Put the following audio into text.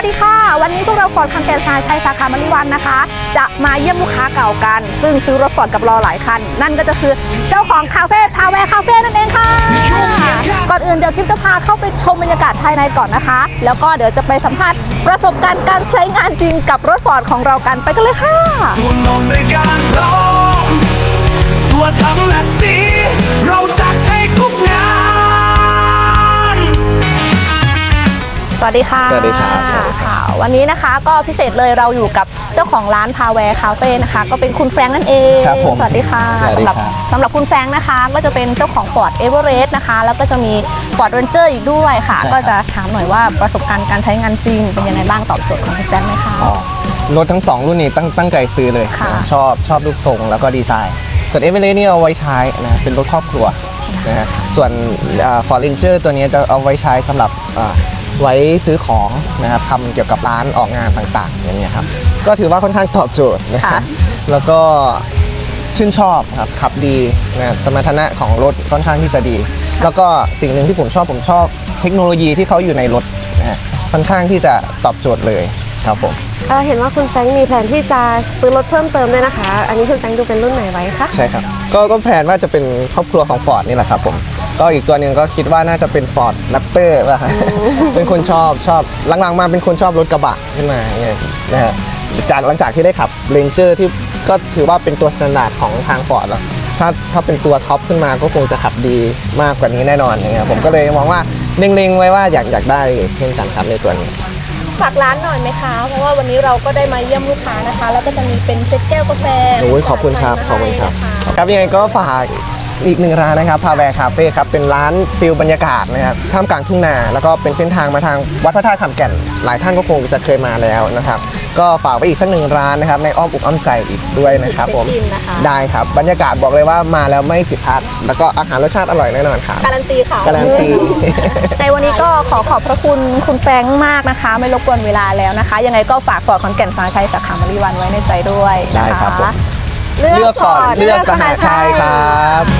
วันนี้พวกเราฟอร์ดคำแกนสายชัยสาขามริวันนะคะ จะมาเยี่ยมลูกค้าเก่ากัน ซึ่งซื้อรถฟอร์ดกับเราหลายคัน นั่นก็จะคือเจ้าของคาเฟ่พาแวร์คาเฟ่นั่นเองค่ะ ก่อนอื่นเดี๋ยวกิ๊บจะพาเข้าไปชมบรรยากาศภายในก่อนนะคะ แล้วก็เดี๋ยวจะไปสัมภาษณ์ประสบการณ์การใช้งานจริงกับรถฟอร์ดของเรากันไปกันเลยค่ะตัวทั้งและสี สวัสดีค่ะสวัสดีครับสวัสดีครับ ค่ะ วันนี้นะคะก็พิเศษเลยเราอยู่กับเจ้าของร้านพาแวร์คาเฟ่นะคะ ก็เป็นคุณแฟรงค์นั่นเองครับผมสวัสดีค่ะสวัสดีสำหรัครับ สำหรับคุณแฟรงค์นะคะ ก็จะเป็นเจ้าของ Ford Everest นะคะ แล้วก็จะมี Ford Ranger อีกด้วยค่ะก็จะถามหน่อยว่าประสบการณ์การใช้งานจริง เป็นยังไงบ้างตอบโจทย์ของคุณแฟรงค์ไหมคะ อ๋อรถทั้งสองรุ่นนี้ตั้งตั้งใจซื้อเลยค่ะ นะชอบชอบรูปทรงแล้วก็ดีไซน์ ส่วนเอเวอเรสนี่เอาไว้ใช้นะเป็นรถครอบครัวนะฮะส่วนฟอร์เรนเจอร์ตัวนี้จะเอาไว้ใช้สำหรับอ่า ไว้ซื้อของนะครับทำเกี่ยวกับร้านออกงานต่างๆอย่างเงี้ยครับก็ถือว่าค่อนข้างตอบโจทย์นะคค่ะรับแล้วก็ชื่นชอบครับขับดีนะสมรรถนะของรถค่อนข้างที่จะดี แล้วก็สิ่งหนึ่งที่ผมชอบผมชอบเทคโนโลยีที่เขาอยู่ในรถนะฮะค่อนข้างที่จะตอบโจทย์เลยครับผมเอ่อเห็นว่าคุณแฟรงค์มีแผนที่จะซื้อรถเพิ่มเติมด้วยนะคะ อันนี้คุณแฟรงค์ดูเป็นรุ่นไหนไว้คะใช่ครับ ก็ก็แผนว่าจะเป็นครอบครัวของฟอร์ดนี่แหละครับผมก็อีกตัวหนึ่งก็คิดว่าน่าจะเป็น Ford Raptor ว่าเป็นคนชอบชอบหลังๆมาเป็นคนชอบรถกระบะขึ้นมาเนี่ยนะฮะจากหลังจากที่ได้ขับ Ranger ที่ก็ถือว่าเป็นตัวสแตนดาร์ดของทาง Ford แล้วถ้าถ้าเป็นตัวท็อปขึ้นมาก็คงจะขับดีมากกว่านี้แน่นอนอย่างเงี้ยผมก็เลยมองว่าเล็งๆไว้ว่าอยากอยากได้เช่นกันครับในตัวนี้ฝากร้านหน่อยไหมคะ เพราะว่าวันนี้เราก็ได้มาเยี่ยมลูกค้านะคะ แล้วก็จะมีเป็นเซ็ตแก้วกาแฟโอ้ยขอบคุณครับขอบคุณครับให้นะะ ครับยังไงก็ฝากอีกหนึ่งร้านนะครับพาแวร์คาเฟ่ครับเป็นร้านฟิลบรรยากาศนะครับท่ามกลางทุ่งนา แล้วก็เป็นเส้นทางมาทางวัดพระธาตุขำแก่น หลายท่านก็คงจะเคยมาแล้วนะครับ ก็ฝากไว้อีกสักหนึ่งร้านนะครับในอ้อมอกอ้อมใจอีกด้วยนะครับผมเช็คอินนะคะ ได้ครับบรรยากาศบอกเลยว่ามาแล้วไม่ผิดพลาดแล้วก็อาหารรสชาติอร่อยแน่นอนครับการันตีค่ะ การันตี ในวันนี้ก็ขอขอบพระคุณคุณแฟรงค์มากนะคะ ไม่รบกวนเวลาแล้วนะคะ ยังไงก็ฝากฟอร์ดขอนแก่นสาชัยสาขามริวันไว้ในใจด้วยได้นะครัคะบผม เลือกฟอร์ดเลือกสหชัยครับ